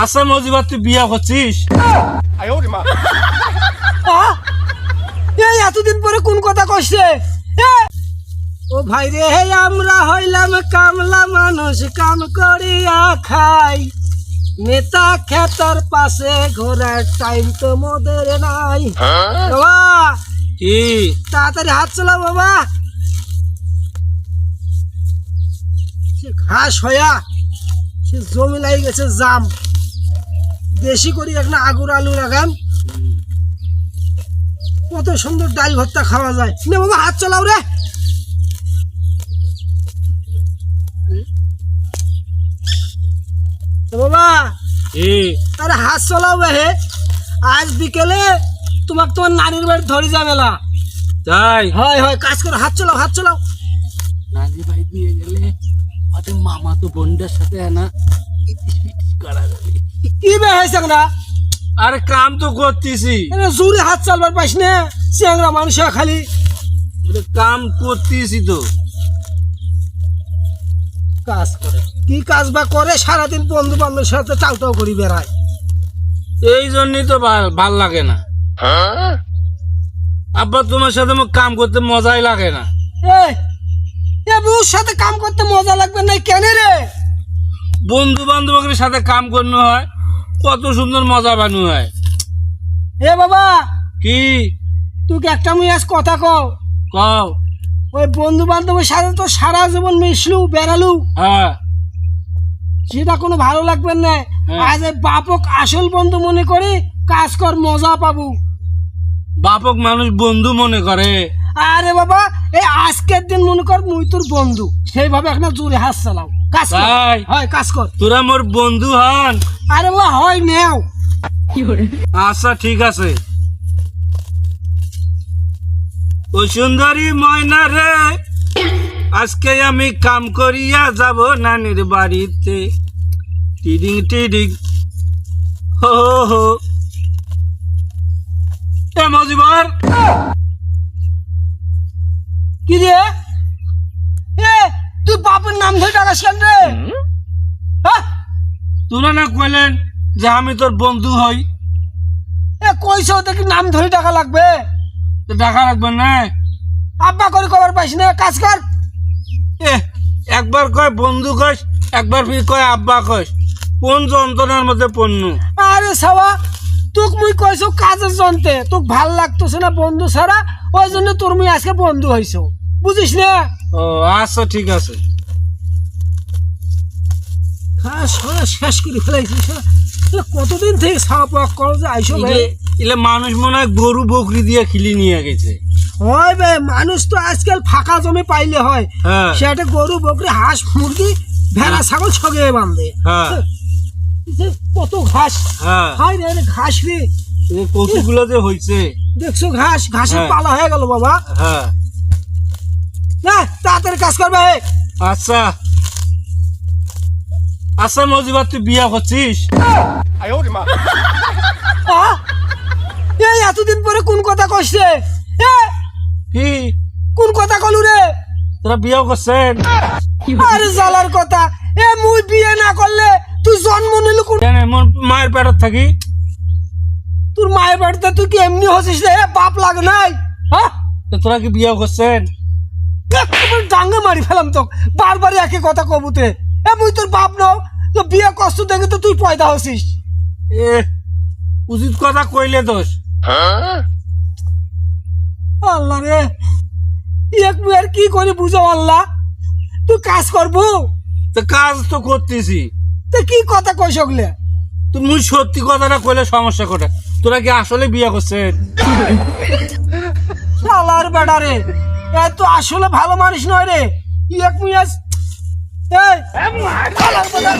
আচ্ছা মজিবার তুই বিয়া করছিস! এই এতদিন পরে কোন কথা কইছে! ও ভাই রে হে আমরা হইলাম কামলা মানুষ কাম করিয়া খাই। নেতা খেতার পাশে ঘোরার টাইম তো মোদের নাই। বাবা কি? তাড়াতাড়ি হাত চালাও বাবা। সে ঘাস হয়া সে জমি লাগি গেছে জাম। বেশি করি একটা আগুর আলু লাগান। কত সুন্দর ডাল ভর্তা খাওয়া যায়। নে বাবা হাত চালাও রে। বাবা আরে হাত চালাও হে। আজ বিকেলে তোমাক তোমার নানির বাড়ি ধরে যাবে না তাই? হয় হয় কাজ করো হাত চালাও হাত চালাও। নানি ভাই দিয়ে গেলে ওদের মামা তো বোনটার সাথে না করা যাবে। না? আরে কাম তো করতেছি জোরে হাত চালবার পাইস না? চেংরা মানুষ খালি। কাম করতেছি তো। কাজ করে। কি কাজ বা করে? সারাদিন বন্ধু বান্ধবের সাথে টাউটাও করি বেড়ায়। এই জন্যই তো ভাল- লাগে না। আব্বা তোমার সাথে আমার কাম করতে মজাই লাগে না। বউর সাথে কাম করতে মজা লাগবে না কেন রে? বন্ধু বান্ধবের সাথে কাম করতে হয় কত সুন্দর মজা বানু হয়। এ বাবা কি? তুই একটা মুই আজ কথা কও। কও। ওই বন্ধু বান্ধবের সাথে তো সারা জীবন মিশলু বেড়ালু। হ্যাঁ। সেটা কোনো ভালো লাগবে না। হ্যাঁ। আজ এই বাপক আসল বন্ধু মনে করে কাজ কর মজা পাবো। বাপক মানুষ বন্ধু মনে করে। আরে বাবা এই আজকের দিন মনে কর মুই তোর বন্ধু। সেইভাবে একটা জোরে হাত চালাও। কাজ কর? হয় কাজ কর। তোরা মোর বন্ধু হন। আরে বাবা হয় নেও। আচ্ছা ঠিক আছে। ও সুন্দরী ময়না রে আজকে আমি কাম করিয়া যাব নানির বাড়িতে। টিডিং টিডিং। হো হো হো। এ মজিবর কি রে? এ তুই বাপের নাম ধরে ডাকাস কেন রে? হ্যাঁ? তোরা না কইলেন যে আমি তোর বন্ধু হই। এ কইছ দেখি নাম ধরে টাকা লাগবে। তো টাকা রাখবে না। আব্বা করে খবর পাইস না কাজ কর। এ একবার কয় বন্ধু কস একবার ফির কয় আব্বা কস কোন যন্ত্রণার মধ্যে পণ্য আরে সাবা তোক মুই কইছো কাজের জন্তে তোক ভালো লাগতেছে না বন্ধু ছাড়া ওই জন্য তোর মুই আজকে বন্ধু হইছো। বুঝিস না? ও আচ্ছা ঠিক আছে। হ্যাঁ সারা শেষ করে ফেলাইছি কতদিন থেকে পাওয়া করো যে আইসো ভাই? ইলে মানুষ মনে হয় গরু বকরি দিয়ে খিলি নিয়ে গেছে। হয় ভাই মানুষ তো আজকাল ফাঁকা জমি পাইলে হয়। হ্যাঁ। সেটা গরু বকরি হাঁস মুরগি ভেড়া ছাগল ছগে বাঁধে হ্যাঁ। কত ঘাস। হ্যাঁ। হাই রে ঘাস রে। এই কচুগুলো যে হয়েছে দেখছ ঘাস ঘাসের হ্যাঁ। পালা হয়ে গেল বাবা। হ্যাঁ। না তাড়াতাড়ি কাজ করবে। হে। আচ্ছা। আচ্ছা মজিবার তুই বিয়া করছিস! এই এতদিন পরে কোন কথা কইছে কি? কোন কথা কলু রে? তোরা বিয়া করছেন? আরে জালার কথা এ মুই বিয়ে না করলে তুই জন্ম নিলি কোন মায়ের পেটত থাকি? তোর মায়ের বাড়িতে তুই কি এমনি হচ্ছিস রে? এ বাপ লাগে নাই। হ্যাঁ তোরা কি বিয়া করছেন? ডাঙ্গে মারি ফেলাম তো বারবার একই কথা কবুতে এ মুই তোর বাপ নাও। তো বিয়ে কষ্ট দেখে তো তুই পয়দা হচ্ছিস এ উচিত কথা কইলে দোষ। আল্লাহ রে। এক মেয়ের কি করে বুঝো আল্লাহ? তুই কাজ করব? তো কাজ তো করতেছি। তো কি কথা কই সকলে তো মুই সত্যি কথাটা কইলে সমস্যা কোটা তোরা কি আসলে বিয়া করছেন? শালার বেটা রে। এ তো আসলে ভালো মানুষ নয় রে এক শালার বেটা